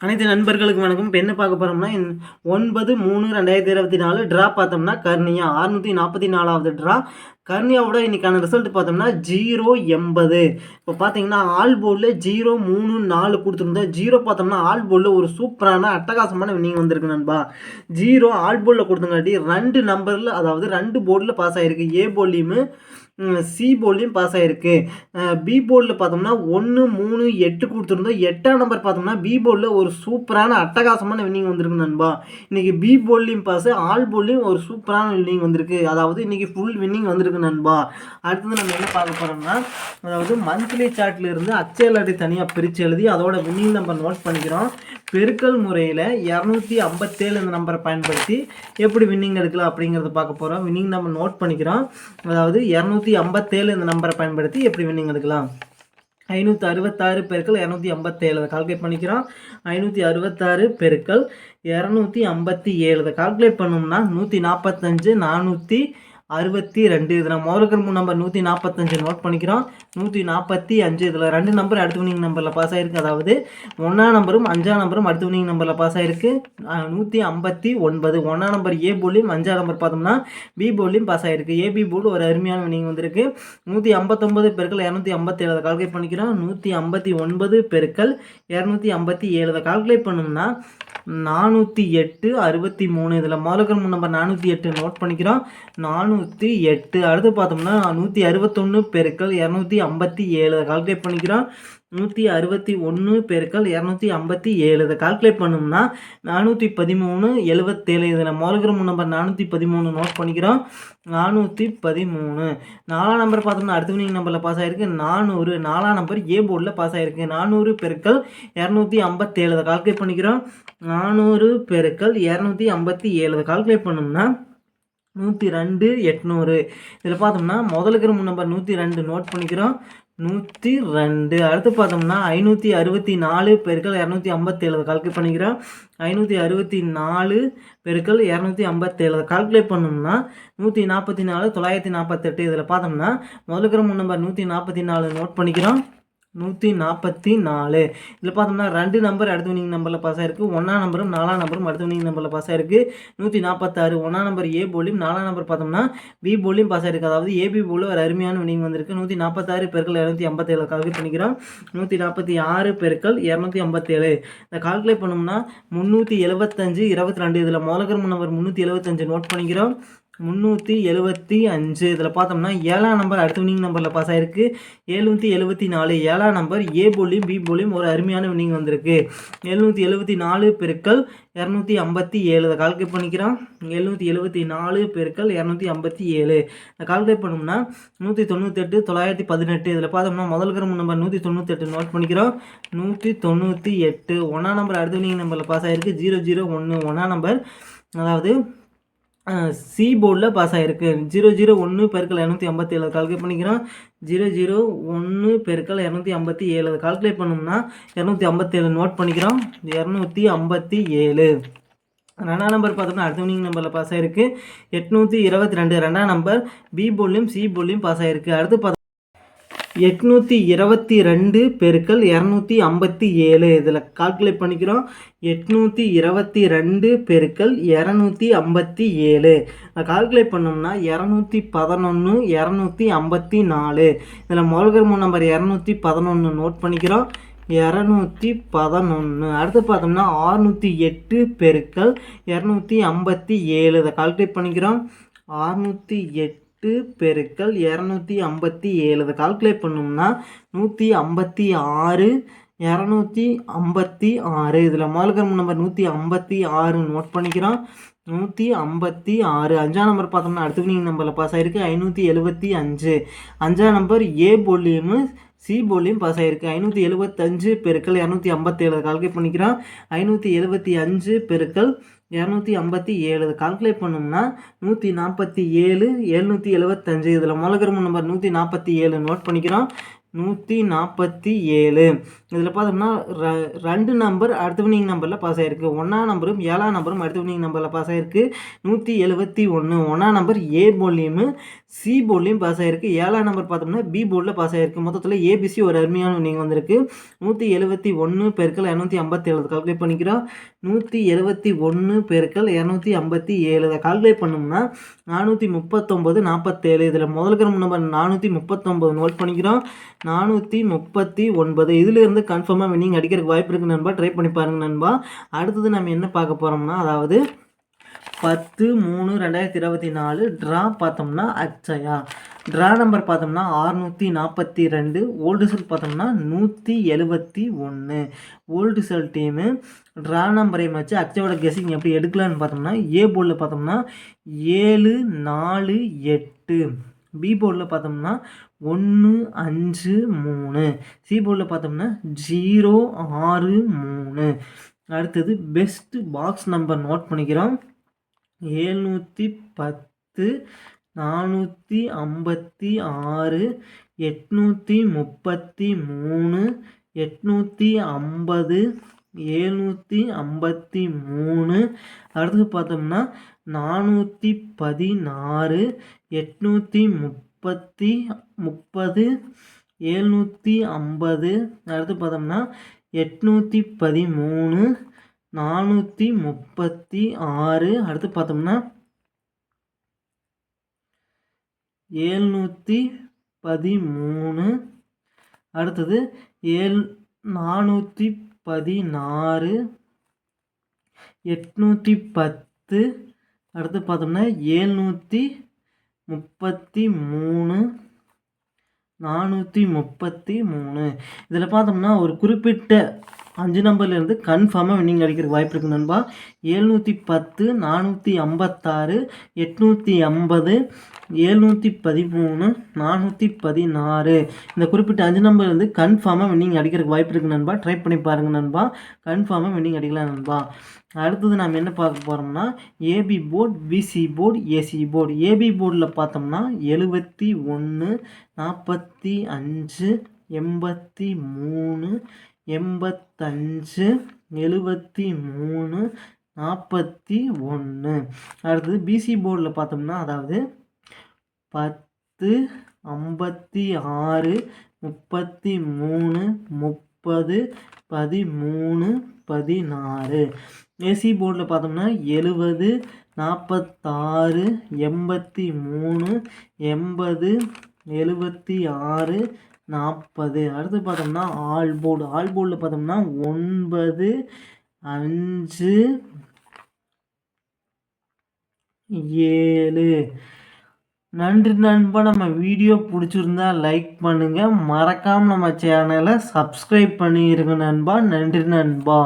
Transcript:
அனைத்து நண்பர்களுக்கு வணக்கம். இப்போ என்ன பார்க்க போகிறோம்னா ஒன்பது மூணு ரெண்டாயிரத்தி இருபத்தி நாலு ட்ரா பார்த்தோம்னா கர்னியா அறுநூற்றி நாற்பத்தி நாலாவது ட்ரா கர்னியாவோட இன்றைக்கான ரிசல்ட் பார்த்தோம்னா ஜீரோ எண்பது. இப்போ பார்த்தீங்கன்னா ஆல் போர்டில் ஜீரோ மூணு நாலு கொடுத்துருந்தா ஜீரோ பார்த்தோம்னா ஆல் போர்டில் ஒரு சூப்பரான அட்டகாசமான வின்னிங் வந்திருக்கு நண்பா. ஜீரோ ஆல் போர்டில் கொடுத்தங்காட்டி ரெண்டு நம்பரில் அதாவது ரெண்டு போர்டில் பாஸ் ஆகிருக்கு ஏ போர்ட்லேயுமே சி போர்ட்லேயும் பாஸ் ஆகிருக்கு பி போர்டில் பார்த்தோம்னா ஒன்று மூணு எட்டு கொடுத்துருந்தோம். எட்டாம் நம்பர் பார்த்தோம்னா பி போர்டில் ஒரு சூப்பரான அட்டகாசமான வின்னிங் வந்திருக்கு நண்பா. இன்றைக்கி பி போர்ட்லேயும் பாஸ் ஆல் போர்ட்லேயும் ஒரு சூப்பரான வின்னிங் வந்திருக்கு. அதாவது இன்றைக்கி ஃபுல் வின்னிங் வந்திருக்கு நண்பா. அடுத்தது நம்ம என்ன பார்க்க போகிறோம்னா அதாவது மந்த்லி சார்ட்லேருந்து அச்சல் தனியாக பிரித்து எழுதி அதோட வின்னிங் நம்பர் நோட் பண்ணிக்கிறோம். பெருக்கல் முறையில் இரநூத்தி ஐம்பத்தேழு இந்த நம்பரை பயன்படுத்தி எப்படி வின்னிங் எடுக்கலாம் அப்படிங்கிறத பார்க்க போகிறோம் வின்னிங் நம்ம நோட் பண்ணிக்கிறோம். அதாவது இரநூத்தி ஐம்பத்தேழு இந்த நம்பரை பயன்படுத்தி எப்படி வின்னிங் எடுக்கலாம்? ஐநூற்றி அறுபத்தாறு பெருக்கள் இரநூத்தி ஐம்பத்தேழு. அதை கால்குலேட் பண்ணிக்கிறோம். ஐநூற்றி அறுபத்தாறு பெருக்கள் இரநூத்தி ஐம்பத்தி ஏழு. கால்குலேட் பண்ணோம்னா நூற்றி நாற்பத்தஞ்சு நானூற்றி அறுபத்தி ரெண்டு. இதில் முதலுக்கு நம்பர் நூற்றி நாற்பத்தஞ்சு நோட் பண்ணிக்கிறோம். நூற்றி நாற்பத்தி அஞ்சு. இதில் ரெண்டு நம்பர் அடுத்த வினிங் நம்பரில் பாஸ் ஆகிருக்கு அதாவது ஒன்றாம் நம்பரும் அஞ்சாம் நம்பரும் அடுத்த வினிங் நம்பரில் பாஸ் ஆகிருக்கு நூற்றி ஐம்பத்தி ஒன்பது. ஒன்றாம் நம்பர் ஏ போலியும் அஞ்சாம் நம்பர் பார்த்தோம்னா பி போலியும் பாஸ் ஆகிருக்கு ஏபி போல் ஒரு அருமையான வினிங் வந்திருக்கு. நூற்றி ஐம்பத்தொம்பது பெருக்கள் இரநூத்தி ஐம்பத்தேழு. கால்குலேட் பண்ணிக்கிறோம். நூற்றி ஐம்பத்தி ஒன்பது பெருக்கள் இரநூத்தி ஐம்பத்தி ஏழு. கால்குலேட் பண்ணோம்னா நானூற்றி எட்டு அறுபத்தி மூணு. இதில் முதலுக்கு நம்பர் நானூற்றி எட்டு நோட் பண்ணிக்கிறோம். நானூற்றி எட்டு. அடுத்து பார்த்தோம்னா நூற்றி அறுபத்தொன்று பெருக்கள் இரநூத்தி ஐம்பத்தி ஏழு. கால்குலேட் பண்ணிக்கிறோம். நூற்றி அறுபத்தி ஒன்று பெருக்கள் இரநூத்தி ஐம்பத்தி ஏழு. இதை கால்குலேட் பண்ணோம்னா நானூற்றி பதிமூணு எழுபத்தேழு இதில் முதலுக்கு நம்பர் நானூற்றி பதிமூணு நோட் பண்ணிக்கிறோம். நானூற்றி பதிமூணு. நாலாம் நம்பர் பார்த்தோம்னா அடுத்த வினிங் நம்பரில் பாஸ் ஆகிருக்கு நானூறு. நாலாம் நம்பர் ஏ போர்டில் பாஸ் ஆகிருக்கு நானூறு பெருக்கள் இரநூத்தி ஐம்பத்தேழு. இதை கால்குலேட் பண்ணிக்கிறோம். நானூறு பெருக்கள் இரநூத்தி ஐம்பத்தி ஏழு. கால்குலேட் பண்ணோம்னா நூற்றி ரெண்டு எட்நூறு. இதில் பார்த்தோம்னா முதலுக்கு நம்பர் நூற்றி ரெண்டு நோட் பண்ணிக்கிறோம். நூற்றி ரெண்டு. அடுத்து பார்த்தோம்னா ஐநூற்றி அறுபத்தி நாலு பெருக்கள் இரநூத்தி ஐம்பத்தேழு. கால்குலேட் பண்ணிக்கிறோம். ஐநூற்றி அறுபத்தி நாலு பெருக்கள் இரநூத்தி ஐம்பத்தேழு. கால்குலேட் பண்ணோம்னா நூற்றி நாற்பத்தி நாலு தொள்ளாயிரத்தி நாற்பத்தெட்டு இதில் பார்த்தோம்னா முதலுக்கிற நம்பர் நூற்றி நாற்பத்தி நாலு நோட் பண்ணிக்கிறோம். நூற்றி நாற்பத்தி நாலு. இதில் பார்த்தோம்னா ரெண்டு நம்பர் அடுத்த வினிங் நம்பரில் பாஸ் ஆயிருக்கு. ஒன்றாம் நம்பரும் நாலாம் நம்பரும் அடுத்த வினிங் நம்பரில் பாஸ் ஆயிருக்கு. நூற்றி நாற்பத்தாறு ஒன்றாம் நம்பர் ஏ போலியும் நாலாம் நம்பர் பார்த்தோம்னா பி போலியும் பாஸ் ஆயிருக்கு. அதாவது ஏபி போலில் ஒரு அருமையான வினிங் வந்திருக்கு. நூற்றி நாற்பத்தாறு பெருக்கள் இரநூத்தி ஐம்பத்தேழு கால்குலேட் பண்ணிக்கிறோம். நூற்றி நாற்பத்தி ஆறு பெருக்கள் இரநூத்தி ஐம்பத்தேழு. இந்த கால்குலேட் பண்ணோம்னா முந்நூற்றி எழுபத்தஞ்சு இருபத்தி ரெண்டு. இதில் முதல்கர் நம்பர் முந்நூற்றி எழுபத்தஞ்சு நோட் பண்ணிக்கிறோம். முந்நூற்றி எழுபத்தி அஞ்சு. இதில் பார்த்தோம்னா ஏழாம் நம்பர் அடுத்த வினிங் நம்பரில் பாஸ் ஆகிருக்கு எழுநூற்றி எழுபத்தி நாலு ஏழாம் நம்பர் ஏ போலியும் பி போலியும் ஒரு அருமையான வினிங் வந்திருக்கு. எழுநூற்றி எழுபத்தி நாலு பெருக்கள் இரநூத்தி ஐம்பத்தி ஏழு. இதை கால்குலேட் பண்ணிக்கிறோம். எழுநூற்றி எழுபத்தி நாலு பெருக்கள் இரநூத்தி ஐம்பத்தி ஏழு. இதை கால்குலேட் பண்ணோம்னா நூற்றி தொண்ணூத்தெட்டு தொள்ளாயிரத்தி பதினெட்டு. இதில் பார்த்தோம்னா முதல் கிரம நம்பர் நூற்றி தொண்ணூத்தெட்டு நோட் பண்ணிக்கிறோம். நூற்றி தொண்ணூற்றி எட்டு. ஒன்றாம் நம்பர் அடுத்த வினிங் நம்பரில் பாஸ் ஆகிருக்கு ஜீரோ ஜீரோ ஒன்று ஒன்றாம் நம்பர் அதாவது சி போர்டில் பாஸ் ஆகிருக்கு ஜீரோ ஜீரோ ஒன்று பெருக்கல் இரநூத்தி ஐம்பத்தி ஏழு கால்குலேட் பண்ணிக்கிறோம். ஜீரோ ஜீரோ ஒன்று பெருக்கல் இரநூத்தி ஐம்பத்தி ஏழு கால்குலேட் பண்ணோம்னா இரநூத்தி ஐம்பத்தேழு நோட் பண்ணிக்கிறோம். இரநூத்தி ஐம்பத்தி ஏழு ரெண்டாம் நம்பர் பார்த்தோம்னா அடுத்த நம்பரில் பாஸ் ஆகிருக்கு எட்நூற்றி இருபத்தி ரெண்டு. ரெண்டாம் நம்பர் பி போர்ட்லேயும் சி போர்ட்லேயும் பாஸ் ஆகிருக்கு அடுத்து பார்த்தோம் எட்நூற்றி இருபத்தி ரெண்டு பெருக்கள் இரநூத்தி ஐம்பத்தி ஏழு. இதில் கால்குலேட் பண்ணிக்கிறோம். எட்நூற்றி இருபத்தி ரெண்டு பெருக்கள் இரநூத்தி ஐம்பத்தி ஏழு. கால்குலேட் பண்ணோம்னா இரநூத்தி பதினொன்று இரநூத்தி ஐம்பத்தி நாலு. இதில் முதல்கர்ம நம்பர் இரநூத்தி பதினொன்று நோட் பண்ணிக்கிறோம். இரநூத்தி பதினொன்று அடுத்து பார்த்தோம்னா ஆறுநூற்றி எட்டு பெருக்கள் இரநூத்தி ஐம்பத்தி ஏழு. இதை கால்குலேட் பண்ணிக்கிறோம். ஆறுநூற்றி எட்டு எட்டு பெருக்கள் இரநூத்தி ஐம்பத்தி ஏழு. இதை கால்குலேட் பண்ணோம்னா நூற்றி ஐம்பத்தி ஆறு இரநூத்தி ஐம்பத்தி ஆறு. இதில் முதல்கர்ம நம்பர் நூற்றி ஐம்பத்தி ஆறு நோட் பண்ணிக்கிறோம். நூற்றி ஐம்பத்தி ஆறு. அஞ்சாம் நம்பர் பார்த்தோம்னா அடுத்து நீங்கள் நம்பரில் பாஸ் ஆகிருக்கு ஐநூற்றி எழுபத்தி அஞ்சு. அஞ்சாம் நம்பர் ஏ போலியும் சி போலியும் பாஸ் ஆகிருக்கு ஐநூற்றி எழுபத்தஞ்சு பெருக்கள் இரநூத்தி ஐம்பத்தேழு. கால்குலேட் பண்ணிக்கிறோம். ஐநூற்றி எழுபத்தி அஞ்சு பெருக்கள் இரநூத்தி ஐம்பத்தி ஏழு கால்குலேட் பண்ணோம்னா நூற்றி நாற்பத்தி ஏழு எழுநூற்றி எழுபத்தஞ்சு இதில் முதல்கிரம நம்பர் நூற்றி நாற்பத்தி ஏழு நோட் பண்ணிக்கிறோம். நூற்றி நாற்பத்தி ஏழு. இதில் பார்த்தோம்னா ர ரெண்டு நம்பர் அடுத்த வினிங் நம்பரில் பாஸ் ஆகிருக்கு ஒன்றாம் நம்பரும் ஏழாம் நம்பரும் அடுத்த வினிங் நம்பரில் பாஸ் ஆகிருக்கு நூற்றி எழுபத்தி ஒன்று ஒன்றாம் நம்பர் ஏ போல்லையும் சி போர்ட்லேயும் பாஸ் ஆகிருக்கு ஏழாம் நம்பர் பார்த்தோம்னா பி போர்டில் பாஸ் ஆகிருக்கு மொத்தத்தில் ஏபிசி ஒரு அருமையான வினிங் வந்திருக்கு. நூற்றி எழுபத்தி ஒன்று பெருக்கள் இரநூத்தி ஐம்பத்தி ஏழு. கால்குலேட் பண்ணிக்கிறோம். நூற்றி எழுபத்தி ஒன்று பெருக்கள் இரநூத்தி ஐம்பத்தி ஏழு. அதை கால்குலேட் பண்ணோம்னா நானூற்றி முப்பத்தொம்பது நாற்பத்தேழு இதில் முதல்கிற நம்பர் நானூற்றி முப்பத்தொம்பது நோட் பண்ணிக்கிறோம். நானூற்றி முப்பத்தி ஒன்பது. இதிலிருந்து கன்ஃபார்மாக வின்னிங் அடிக்கிறதுக்கு வாய்ப்பு இருக்குது நண்பா. ட்ரை பண்ணி பாருங்கள் நண்பா. அடுத்தது நம்ம என்ன பார்க்க போகிறோம்னா அதாவது பத்து மூணு ரெண்டாயிரத்தி இருபத்தி நாலு ட்ரா பார்த்தோம்னா அச்சயா. ட்ரா நம்பர் பார்த்தோம்னா ஆறுநூற்றி நாற்பத்தி ரெண்டு. ஓல்டு செல் பார்த்தோம்னா நூற்றி எழுபத்தி ஒன்று ஓல்டு செல் டீமு ட்ரா நம்பரை வச்சு அச்சையோட கெஸிங் எப்படி எடுக்கலான்னு பார்த்தோம்னா ஏ போர்டில் பார்த்தோம்னா ஏழு நாலு எட்டு. பி போர்டில் பார்த்தோம்னா ஒன்று அஞ்சு மூணு. சி போர்டில் பார்த்தோம்னா ஜீரோ ஆறு மூணு. அடுத்தது பெஸ்ட்டு பாக்ஸ் நம்பர் நோட் பண்ணிக்கிறோம். ஏழ்நூற்றி பத்து நானூற்றி ஐம்பத்தி ஆறு எட்நூற்றி முப்பத்தி மூணு எட்நூற்றி ஐம்பது ஏழ்நூற்றி ஐம்பத்தி மூணு. அடுத்து பார்த்தோம்னா நானூற்றி பதினாறு எட்நூற்றி முப்பத்தி முப்பது ஏழ்நூற்றி ஐம்பது அடுத்து பார்த்தோம்னா எட்நூற்றி பதிமூணு நானூற்றி முப்பத்தி ஆறு அடுத்து பார்த்தோம்னா ஏழ்நூற்றி பதிமூணு அடுத்தது ஏழ் நானூற்றி பதினாறு எட்நூற்றி பத்து அடுத்து பார்த்தோம்னா ஏழ்நூற்றி முப்பத்தி மூணு நானூற்றி முப்பத்தி மூணு. இதில் பார்த்தோம்னா ஒரு குறிப்பிட்ட அஞ்சு நம்பர்லேருந்து கன்ஃபார்மாக வின்னிங் அடிக்கிற வாய்ப்பு இருக்குது நண்பா. எழுநூற்றி பத்து நானூற்றி ஐம்பத்தாறு எட்நூற்றி ஐம்பது எழுநூற்றி பதிமூணு நானூற்றி பதினாறு. இந்த குறிப்பிட்ட அஞ்சு நம்பர் வந்து கன்ஃபார்மாக வின்னிங் அடிக்கிறதுக்கு வாய்ப்பு இருக்குது நண்பா. ட்ரை பண்ணி பாருங்கள் நண்பா. கன்ஃபார்மாக வின்னிங் அடிக்கலாம் நண்பா. அடுத்தது நாம் என்ன பார்க்க போகிறோம்னா AB board BC board AC board AB போர்டில் பார்த்தோம்னா எழுபத்தி ஒன்று நாற்பத்தி அஞ்சு எண்பத்தி மூணு எண்பத்தஞ்சு எழுபத்தி மூணு நாற்பத்தி ஒன்று அடுத்தது பிசி போர்டில் பார்த்தோம்னா அதாவது பத்து ஐம்பத்தி ஆறு முப்பத்தி மூணு முப்பது பதிமூணு பதினாறு. ஏசி போர்டில் பார்த்தோம்னா எழுபது நாற்பத்தாறு எண்பத்தி மூணு எண்பது எழுபத்தி ஆறு நாற்பது. அடுத்து பார்த்தோம்னா ஆல் போர்டு. ஆல் போர்டில் பார்த்தோம்னா ஒன்பது அஞ்சு ஏழு. நன்றி நண்பா. நம்ம வீடியோ பிடிச்சிருந்தா லைக் பண்ணுங்கள் மறக்காமல் நம்ம சேனலை சப்ஸ்கிரைப் பண்ணிடுங்க நண்பா. நன்றி நண்பா.